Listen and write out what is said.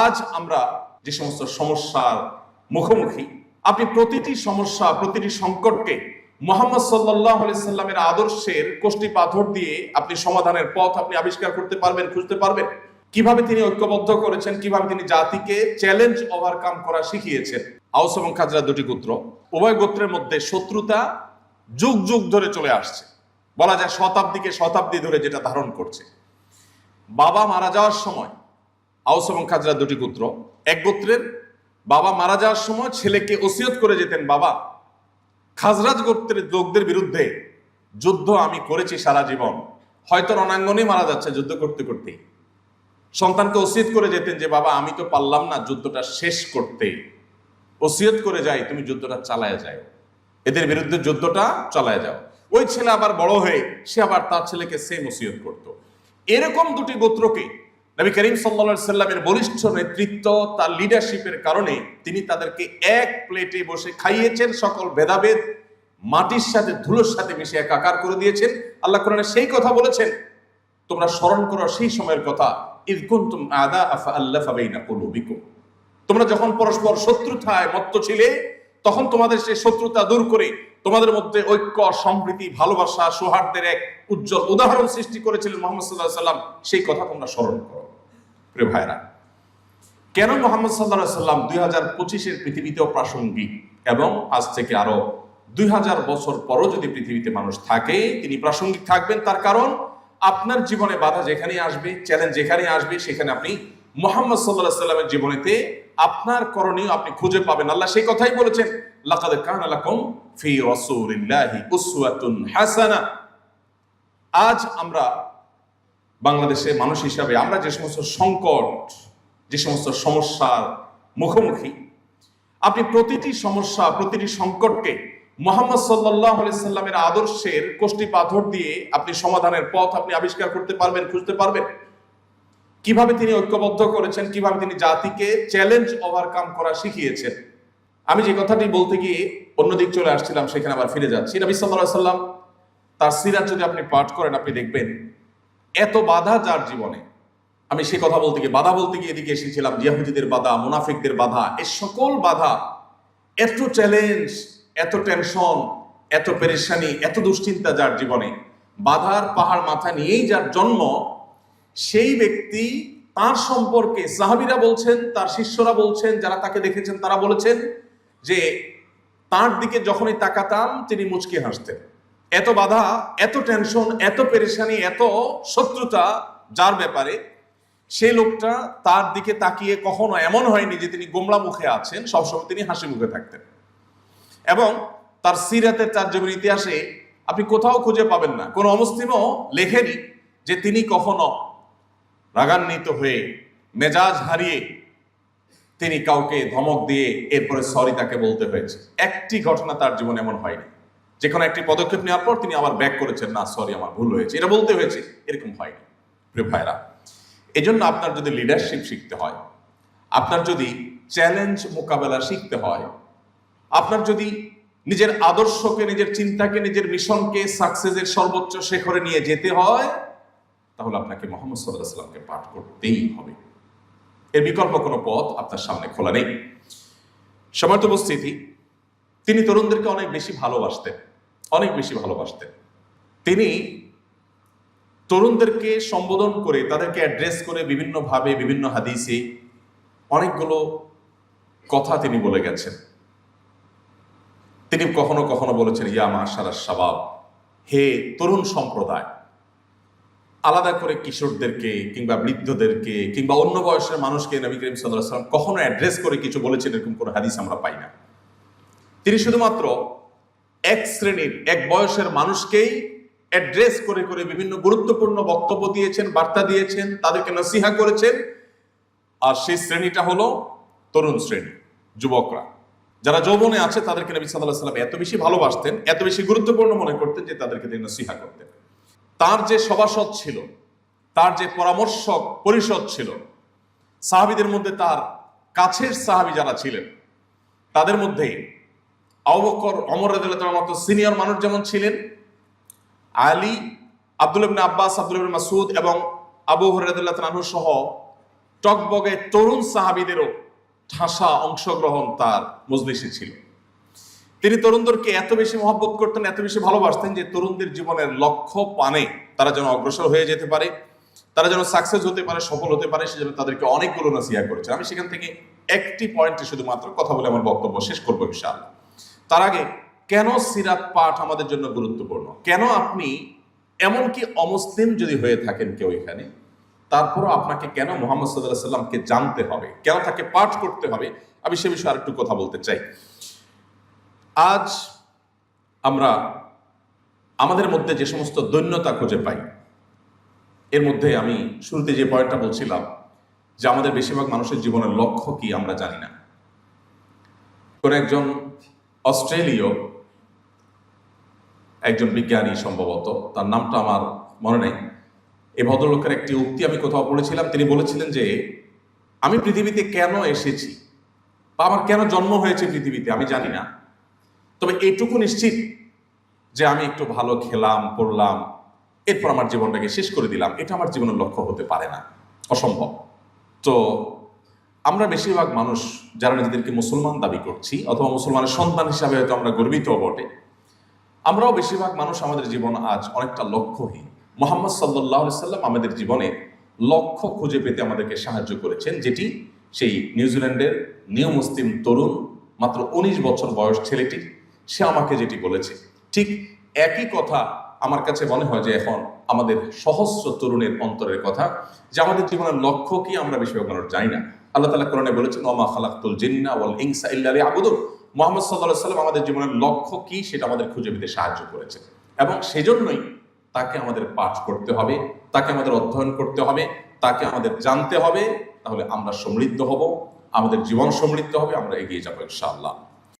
আজ আমরা যে সমস্ত সমস্যার মুখোমুখি, আপনি প্রতিটি সমস্যা, প্রতিটি সংকটকে মোহাম্মদ সাল্লাহ সাল্লামের আদর্শের কোষ্টি পাথর দিয়ে আপনি সমাধানের পথ আপনি আবিষ্কার করতে পারবেন, খুঁজতে পারবেন। কীভাবে তিনি ঐক্যবদ্ধ করেছেন, কীভাবে তিনি জাতিকে চ্যালেঞ্জ ওভারকাম করা শিখিয়েছেন। আউস এবং খাজরা দুটি গোত্র, উভয় গোত্রের মধ্যে শত্রুতা যুগ যুগ ধরে চলে আসছে। বলা যায় শতাব্দীকে শতাব্দী ধরে যেটা ধারণ করছে। বাবা মারা যাওয়ার সময় আউস এবং খাজরা দুটি গোত্র। এক গোত্রের বাবা মারা যাওয়ার সময় ছেলেকে ওসিয়ত করে যেতেন, বাবা, খাজরাজ গোত্রের লোকদের বিরুদ্ধে যুদ্ধ আমি করেছি সারা জীবন। হয়তো রণাঙ্গনে মারা যাচ্ছে যুদ্ধ করতে করতেই সন্তানকে ওসিয়ত করে যেতেন যে, বাবা, আমি তো পারলাম না যুদ্ধটা শেষ করতে। ওসিয়ত করে যাই, তুমি যুদ্ধটা চালায় যাও। এদের বিরুদ্ধে যুদ্ধটা চালায় যাও। ওই ছেলে আবার বড় হয়ে, সে আবার তার ছেলেকে সেম ওসিয়ত করত। এরকম দুটি গোত্রকে নবী করিম সাল্লা সাল্লামের বলিষ্ঠ নেতৃত্ব, তার লিডারশিপের কারণে তিনি তাদেরকে এক প্লেটে বসে খাইয়েছেন সকল ভেদাভেদ, মাটির সাথে, ধুলোর সাথে মিশে একাকার করে দিয়েছেন। আল্লাহ কোরআনে সেই কথা বলেছেন, তোমরা স্মরণ করো সেই সময়ের কথা কুলুবিকুম। তোমরা যখন পরস্পর শত্রুতায় মত্ত ছিলে, তখন তোমাদের সেই শত্রুতা দূর করে তোমাদের মধ্যে ঐক্য, সম্প্রীতি, ভালোবাসা সৌহার্দ্যের এক উজ্জ্বল উদাহরণ সৃষ্টি করেছিলেন মোহাম্মদ সাল্লাহ সাল্লাম সেই কথা তোমরা স্মরণ করো। প্রিয় ভাইরা কেন মোহাম্মদ সাল্লাহ সাল্লাম দুই হাজার পঁচিশের পৃথিবীতেও প্রাসঙ্গিক এবং আজ থেকে আরও দুই হাজার বছর পরও যদি পৃথিবীতে মানুষ থাকে, তিনি প্রাসঙ্গিক থাকবেন। তার কারণ, আপনার জীবনে বাধা যেখানেই আসবে চ্যালেঞ্জ যেখানেই আসবে, সেখানে আপনি মোহাম্মদ সাল্লাহ সাল্লামের জীবনেতে আপনার করণীয় আপনি খুঁজে পাবেন। আল্লাহ সেই কথাই বলেছেন, লাকাদ কানা লাকুম ফি রাসূলিল্লাহি উসওয়াতুন হাসানা। আজ আমরা বাংলাদেশে মানুষ হিসাবে আমরা যে সমস্ত সংকট, যে সমস্ত সমস্যার মুখোমুখি, আপনি প্রতিটি সমস্যা, প্রতিটি সংকটকে মোহাম্মদ সাল্লাহ সাল্লামের আদর্শের কোষ্টি পাথর দিয়ে আপনি সমাধানের পথ আপনি আবিষ্কার করতে পারবেন, খুঁজতে পারবেন। কীভাবে তিনি ঐক্যবদ্ধ করেছেন, কীভাবে তিনি জাতিকে চ্যালেঞ্জ ওভারকাম করা শিখিয়েছেন। আমি যে কথাটি বলতে গিয়ে অন্যদিক চলে আসছিলাম, সেখানে আবার ফিরে যাচ্ছি। নবী সাল্লাহ সাল্লাম, তার সিরাজ যদি আপনি পাঠ করেন, আপনি দেখবেন এত বাধা যার জীবনে? আমি সে কথা বলতে গিয়ে বাধা বলতে গিয়ে এদিকে এসেছিলাম, ইয়াহুদিদের বাধা, মুনাফিকদের বাধা এই সকল বাধা, এত চ্যালেঞ্জ এত টেনশন এত পেরেশানি, এত দুশ্চিন্তা যার জীবনে। বাধার পাহাড় মাথা নিয়েই যার জন্ম, সেই ব্যক্তি তার সম্পর্কে সাহাবিরা বলছেন, তার শিষ্যরা বলছেন, যারা তাকে দেখেছেন তারা বলেছেন যে তার দিকে যখনই তাকাতাম, তিনি মুচকি হাসতেন। এত বাধা, এত টেনশন এত পেরেশানি, এত শত্রুতা যার ব্যাপারে, সে লোকটা তার দিকে তাকিয়ে কখনো এমন হয়নি যে তিনি গোমলা মুখে আছেন, সবসময় তিনি হাসি মুখে থাকতেন। এবং তার সিরাতের চার জমির ইতিহাসে আপনি কোথাও খুঁজে পাবেন না। কোনো অমুসলিমও লেখেনি যে তিনি কখনো রাগান্বিত হয়ে, মেজাজ হারিয়ে তিনি কাউকে ধমক দিয়ে এরপরে সরি তাকে বলতে হয়েছে। একটি ঘটনা তার জীবনে এমন হয়নি। যে কোনো একটি পদক্ষেপ নেওয়ার পর তিনি আবার ব্যাক করেছেন, না সরি আমার ভুল হয়েছে। এটা বলতে হয়েছে, এরকম হয়নি, প্রিয় ভাইরা এজন্য আপনার যদি লিডারশিপ শিখতে হয়, আপনার যদি চ্যালেঞ্জ মোকাবেলা শিখতে হয়, আপনার যদি নিজের আদর্শকে, নিজের চিন্তাকে, নিজের মিশনকে সাকসেসের সর্বোচ্চ শেখরে নিয়ে যেতে হয়, তাহলে আপনাকে মোহাম্মদ সাল্লাহ সাল্লামকে পাঠ করতেই হবে। এর বিকল্প কোনো পথ আপনার সামনে খোলা নেই। সমর্থ উপস্থিতি, তিনি তরুণদেরকে অনেক বেশি ভালোবাসতেন। অনেক বেশি ভালোবাসতেন। তিনি তরুণদেরকে সম্বোধন করে, তাদেরকে অ্যাড্রেস করে বিভিন্নভাবে বিভিন্ন হাদিসে অনেকগুলো কথা তিনি বলে গেছেন। তিনি কখনো কখনো বলেছেন, ইয়া মাশারা শাবাব, হে তরুণ সম্প্রদায়, আলাদা করে কিশোরদেরকে কিংবা বৃদ্ধদেরকে কিংবা অন্য বয়সের মানুষকে নবী করিম সাল্লাহ সাল্লাম কখনো অ্যাড্রেস করে কিছু বলেছেন, এরকম কোনো হাদিস আমরা পাই না। তিনি শুধুমাত্র এক শ্রেণির, এক বয়সের মানুষকেই অ্যাড্রেস করে করে বিভিন্ন গুরুত্বপূর্ণ বক্তব্য দিয়েছেন, বার্তা দিয়েছেন, তাদেরকে নসিহা করেছেন। আর সেই শ্রেণীটা হলো তরুণ শ্রেণি, যুবকরা। যারা যৌবনে আছে, তাদেরকে নবী সাল্লাহ সাল্লাম এত বেশি ভালোবাসতেন, এত বেশি গুরুত্বপূর্ণ মনে করতেন যে তাদেরকে তিনি নসিহা করতেন। তার যে সভাসদ ছিল, তার যে পরামর্শক পরিষদ ছিল, সাহাবিদের মধ্যে তার কাছের সাহাবি যারা ছিলেন, তাদের মধ্যে আবকর অমর রাদিয়াল্লাহু মতো সিনিয়র মানুষ যেমন ছিলেন, আলী, আব্দুল ইবনে আব্বাস, আব্দুল ইবনে মাসুদ এবং আবু হুরায়রা রাদিয়াল্লাহু তাআলা সহ টকবগে তরুণ সাহাবিদেরও ঠাসা অংশগ্রহণ তার মজলিসে ছিল। তিনি তরুণদেরকে এত বেশি মহব্বত করতেন, এত বেশি ভালোবাসতেন যে তরুণদের জীবনের লক্ষ্য পানে তারা যেন অগ্রসর হয়ে যেতে পারে, তারা যেন সাকসেস হতে পারে, সফল হতে পারে, সেজন্য তাদেরকে অনেকগুলো নাসিহা করেছে আমি সেখান থেকে একটি পয়েন্টে শুধুমাত্র কথা বলে আমার বক্তব্য শেষ করব ইনশাআল্লাহ। তার আগে, কেন সিরাত পাঠ আমাদের জন্য গুরুত্বপূর্ণ? কেন আপনি এমনকি অমুসলিম যদি হয়ে থাকেন কেউ এখানে, তারপরও আপনাকে কেন মোহাম্মদ সাল্লাহ সাল্লামকে জানতে হবে? কেন তাকে পাঠ করতে হবে? আমি সে বিষয়ে আরেকটু কথা বলতে চাই। আজ আমরা আমাদের মধ্যে যে সমস্ত দৈন্যতা খুঁজে পাই, এর মধ্যে আমি শুরুতে যে পয়েন্টটা বলছিলাম, যে আমাদের বেশিরভাগ মানুষের জীবনের লক্ষ্য কি আমরা জানি না। কোন একজন অস্ট্রেলীয় একজন বিজ্ঞানী সম্ভবত, তার নামটা আমার মনে নেই। এই ভদ্রলোকের একটি উক্তি আমি কোথাও পড়েছিলাম, তিনি বলেছিলেন যে, আমি পৃথিবীতে কেন এসেছি? বা আমার কেন জন্ম হয়েছে পৃথিবীতে? আমি জানি না। তবে এইটুকু নিশ্চিত যে আমি একটু ভালো খেলাম, পড়লাম, এরপর আমার জীবনটাকে শেষ করে দিলাম। এটা আমার জীবনের লক্ষ্য হতে পারে না। অসম্ভব। তো আমরা বেশিরভাগ মানুষ যারা নিজেদেরকে মুসলমান দাবি করছি অথবা মুসলমানের সন্তান হিসাবে হয়তো আমরা গর্বিত বটে, আমরাও বেশিরভাগ মানুষ আমাদের জীবন আজ অনেকটা লক্ষ্যহীন। মোহাম্মদ সাল্লাহ সাল্লাম আমাদের জীবনে লক্ষ্য খুঁজে পেতে আমাদেরকে সাহায্য করেছেন, যেটি সেই নিউজিল্যান্ডের নিউ মুসলিম তরুণ, মাত্র উনিশ বছর বয়স ছেলেটি, সে আমাকে যেটি বলেছে। ঠিক একই কথা আমার কাছে মনে হয় যে এখন আমাদের সহস্র তরুণের অন্তরের কথা, যে আমাদের জীবনের লক্ষ্য কি আমরা বেশিরভাগ মানুষ জানি না। আল্লাহ তালা কোরআনে বলেছেন ওমা খালাকুল জিন্না ওয়াল ইংসা ইল্লা আবুদুর মোহাম্মদ সাল্লাহ সাল্লাম আমাদের জীবনের লক্ষ্য কি সেটা আমাদের খুঁজে পেতে সাহায্য করেছে। এবং সেজন্যই তাকে আমাদের পাঠ করতে হবে, তাকে আমাদের অধ্যয়ন করতে হবে, তাকে আমাদের জানতে হবে, তাহলে আমরা সমৃদ্ধ হব, আমাদের জীবন সমৃদ্ধ হবে, আমরা এগিয়ে যাব ইনশাআল্লাহ।